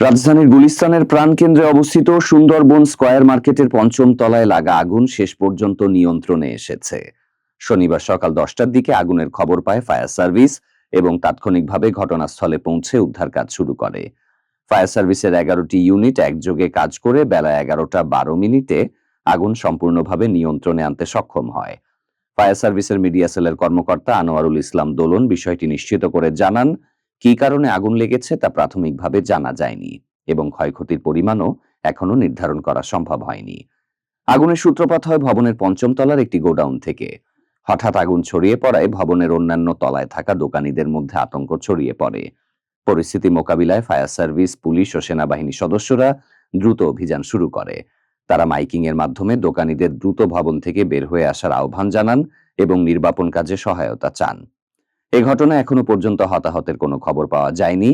রাজধানীর গুলিস্তানের প্রাণকেন্দ্রে অবস্থিত সুন্দরবন স্কয়ার মার্কেটের পঞ্চম তলায় লাগা আগুন শেষ পর্যন্ত নিয়ন্ত্রণে এসেছে। শনিবার সকাল দশটার দিকে আগুনের খবর পায় ফায়ার সার্ভিস এবং তাৎক্ষণিকভাবে ঘটনাস্থলে পৌঁছে উদ্ধার কাজ শুরু করে। ফায়ার সার্ভিসের এগারোটি ইউনিট একযোগে কাজ করে বেলা এগারোটা বারো মিনিটে আগুন সম্পূর্ণভাবে নিয়ন্ত্রণে আনতে সক্ষম হয়। ফায়ার সার্ভিসের মিডিয়া সেলের কর্মকর্তা আনোয়ারুল ইসলাম দোলন বিষয়টি নিশ্চিত করে জানান কী কারণে আগুন লেগেছে তা প্রাথমিকভাবে জানা যায়নি এবং ক্ষয়ক্ষতির পরিমাণও এখনও নির্ধারণ করা সম্ভব হয়নি। আগুনের সূত্রপাত হয় ভবনের পঞ্চম তলার একটি গোডাউন থেকে। হঠাৎ আগুন ছড়িয়ে পড়ায় ভবনের অন্যান্য তলায় থাকা দোকানীদের মধ্যে আতঙ্ক ছড়িয়ে পড়ে। পরিস্থিতি মোকাবিলায় ফায়ার সার্ভিস, পুলিশ ও সেনাবাহিনী সদস্যরা দ্রুত অভিযান শুরু করে। তারা মাইকিং এর মাধ্যমে দোকানীদের দ্রুত ভবন থেকে বের হয়ে আসার আহ্বান জানান এবং নির্বাপন কাজে সহায়তা চান। এ ঘটনা এখনও পর্যন্ত হতাহতের কোনো খবর পাওয়া যায়নি।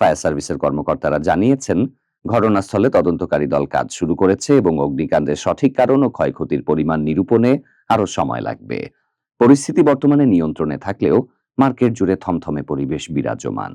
ফায়ার সার্ভিসের কর্মকর্তারা জানিয়েছেন, ঘটনাস্থলে তদন্তকারী দল কাজ শুরু করেছে এবং অগ্নিকাণ্ডের সঠিক কারণ ও ক্ষয়ক্ষতির পরিমাণ নিরূপণে আরও সময় লাগবে। পরিস্থিতি বর্তমানে নিয়ন্ত্রণে থাকলেও মার্কেট জুড়ে থমথমে পরিবেশ বিরাজমান।